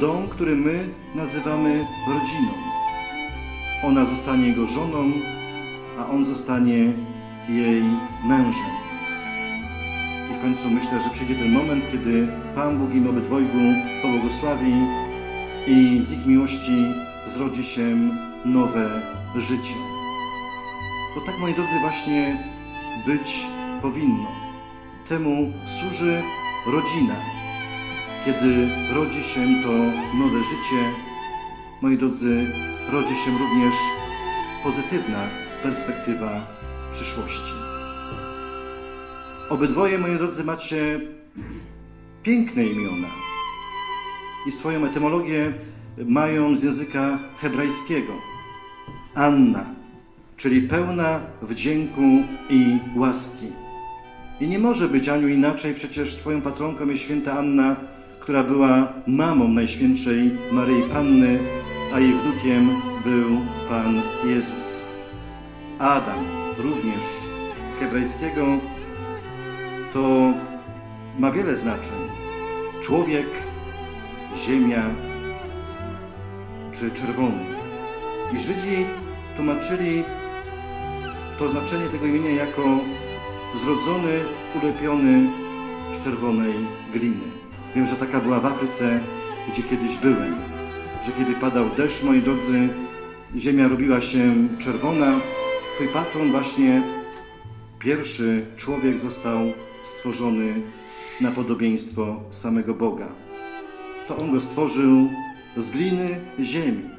dom, który my nazywamy rodziną. Ona zostanie jego żoną, a on zostanie jej mężem. I w końcu myślę, że przyjdzie ten moment, kiedy Pan Bóg im obydwojgu pobłogosławi i z ich miłości zrodzi się nowe życie. Bo tak, moi drodzy, właśnie być powinno. Temu służy rodzina. Kiedy rodzi się to nowe życie, moi drodzy, rodzi się również pozytywna perspektywa przyszłości. Obydwoje, moi drodzy, macie piękne imiona i swoją etymologię mają z języka hebrajskiego. Anna, czyli pełna wdzięku i łaski. I nie może być Aniu inaczej, przecież Twoją patronką jest święta Anna, która była mamą Najświętszej Maryi Panny, a jej wnukiem był Pan Jezus. Adam, również z hebrajskiego, to ma wiele znaczeń. Człowiek, ziemia czy czerwony. I Żydzi tłumaczyli to znaczenie tego imienia jako zrodzony, ulepiony z czerwonej gliny. Wiem, że taka była w Afryce, gdzie kiedyś byłem, że kiedy padał deszcz, moi drodzy, ziemia robiła się czerwona. Twój patron właśnie pierwszy człowiek został stworzony na podobieństwo samego Boga. To on go stworzył z gliny ziemi.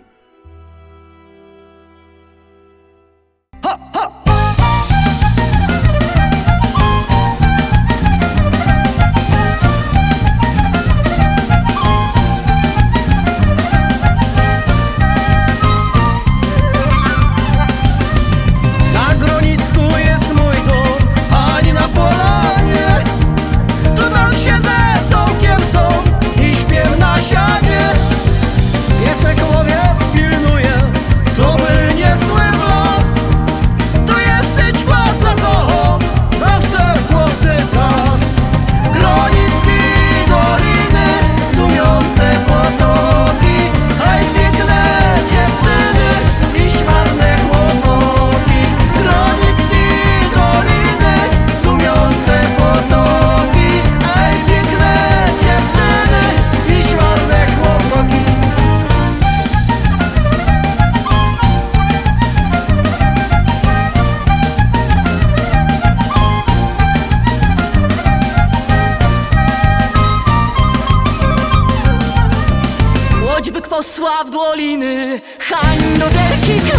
Posła w Dłoliny, hań do wielkich